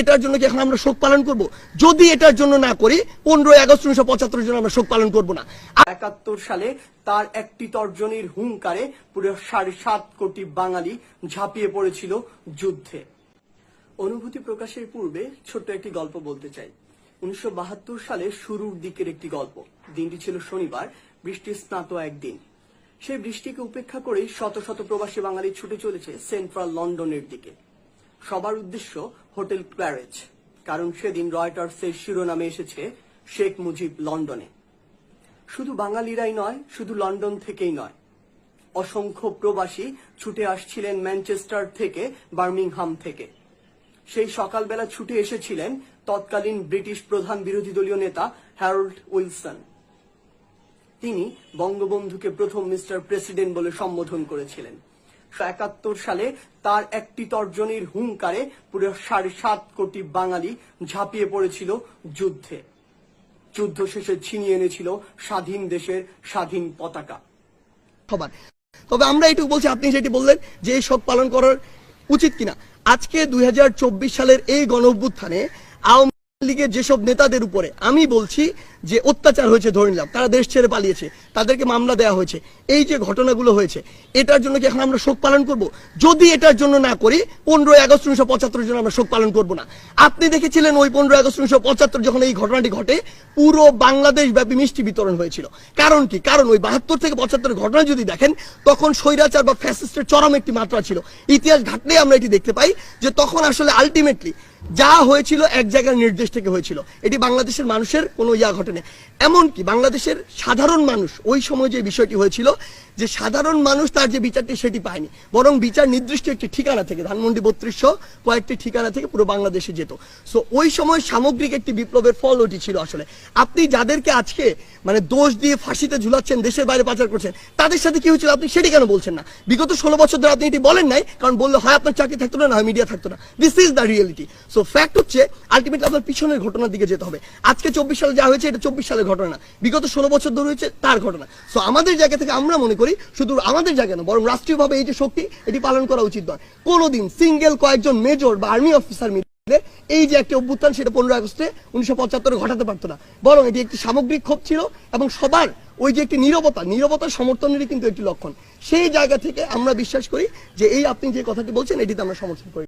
এটার জন্য কি এখন আমরা শোক পালন করব? যদি এটার জন্য না করি, পনেরোই আগস্ট উনিশশো পঁচাত্তর জন্য আমরা শোক পালন করব না। একাত্তর সালে তার একটি তর্জনীর হুঙ্কারে পুরো সাড়ে সাত কোটি বাঙালি ঝাঁপিয়ে পড়েছিল যুদ্ধে। অনুভূতি প্রকাশের পূর্বে ছোট্ট একটি গল্প বলতে চাই। উনিশশো সালের শুরুর দিকের একটি গল্প। দিনটি ছিল শনিবার, বৃষ্টি স্নাত একদিন। সেই বৃষ্টিকে উপেক্ষা করেই শত শত প্রবাসী বাঙালি ছুটে চলেছে সেন্ট্রাল লন্ডনের দিকে। সবার উদ্দেশ্য হোটেল ক্ল্যারেজ কারণ সেদিন রয়টার্সের শিরোনামে এসেছে শেখ মুজিব লন্ডনে। শুধু বাঙালিরাই নয়, শুধু লন্ডন থেকেই নয়। অসংখ্য প্রবাসী ছুটে আসছিলেন ম্যানচেস্টার থেকে, বার্মিংহাম থেকে। সেই সকালবেলা ছুটে এসেছিলেন তৎকালীন ব্রিটিশ প্রধান বিরোধী দলীয় নেতা হ্যারল্ড উইলসন। তিনি বঙ্গবন্ধুকে প্রথম মিস্টার প্রেসিডেন্ট বলে সম্বোধন করেছিলেন। একাত্তর সালে তার একটি তর্জনীর হুঙ্কারে পুরো সাড়ে সাত কোটি বাঙালি ঝাঁপিয়ে পড়েছিল যুদ্ধে। যুদ্ধ শেষে ছিনিয়ে এনেছিল স্বাধীন দেশের স্বাধীন পতাকা। তবে আমরা এটুকু বলছি, আপনি যেটি বললেন যে এই শোক পালন করার উচিত কিনা, আজকে দুই হাজার চব্বিশ সালের এই গণ অভ্যুত্থানে আওয়ামী লীগের যেসব নেতাদের উপরে আমি বলছি যে অত্যাচার হয়েছে, ধরে নিলাম, তারা দেশ ছেড়ে পালিয়েছে, তাদেরকে মামলা দেওয়া হয়েছে, এই যে ঘটনাগুলো হয়েছে, এটার জন্য কি এখন আমরা শোক পালন করব? যদি এটার জন্য না করি, পনেরোই আগস্ট উনিশশো পঁচাত্তর জন্য আমরা শোক পালন করব না। আপনি দেখেছিলেন ওই পনেরোই আগস্ট উনিশশো পঁচাত্তর যখন এই ঘটনাটি ঘটে, পুরো বাংলাদেশ ব্যাপী মিষ্টি বিতরণ হয়েছিল। কারণ কি? কারণ ওই বাহাত্তর থেকে পঁচাত্তরের ঘটনা যদি দেখেন, তখন স্বৈরাচার বা ফ্যাসিস্টের চরম একটি মাত্রা ছিল। ইতিহাস ঘাটলে আমরা এটি দেখতে পাই যে তখন আসলে আলটিমেটলি যা হয়েছিল এক জায়গার নির্দেশ থেকে হয়েছিল। এটি বাংলাদেশের মানুষের কোনো ইয়া ঘটেনি। এমনকি বাংলাদেশের সাধারণ মানুষ ওই সময় যে বিষয়টি হয়েছিল যে সাধারণ মানুষ তার যে বিচারটি সেটি পায়নি। বরং বিচার নির্দিষ্ট একটি ঠিকানা থেকে, ধানমন্ডি বত্রিশশো কয়েকটি ঠিকানা থেকে পুরো বাংলাদেশে যেত। সো ওই সময় সামগ্রিক একটি বিপ্লবের ফল ওটি ছিল আসলে। আপনি যাদেরকে আজকে মানে দোষ দিয়ে ফাঁসিতে ঝুলাচ্ছেন, দেশের বাইরে পাচার করছেন, তাদের সাথে কি হয়েছিল আপনি সেটি কেন বলছেন না? বিগত ষোলো বছর ধরে আপনি এটি বলেন নাই, কারণ বললে হয় আপনার চাকরি থাকতো না হয় মিডিয়া থাকতো না। This is the reality so fact হচ্ছে আলটিমেটলি আপনার পিছনের ঘটনার দিকে যেতে হবে। আজকে চব্বিশ সালে যা হয়েছে, এটা চব্বিশ সালের ঘটনা বিগত ষোলো বছর ধরে হয়েছে তার ঘটনা। সো আমাদের জায়গা থেকে আমরা মনে করি শুধু আমাদের জায়গায় না বরং রাষ্ট্রীয়ভাবে এই যে শক্তি, এটি পালন করা উচিত নয়। কোনোদিন সিঙ্গেল কয়েকজন মেজর বা আর্মি অফিসার মিলে এই যে একটি অভ্যুত্থান সেটা পনেরো আগস্টে উনিশশো পঁচাত্তরে ঘটাতে পারতো না। বরং এটি একটি সামগ্রিক ক্ষোভ ছিল এবং সবার ওই যে একটি নিরবতা, নিরবতার সমর্থনেরই কিন্তু একটি লক্ষণ। সেই জায়গা থেকে আমরা বিশ্বাস করি যে এই আপনি যে কথাটি বলছেন, এটিতে আমরা সমর্থন করি।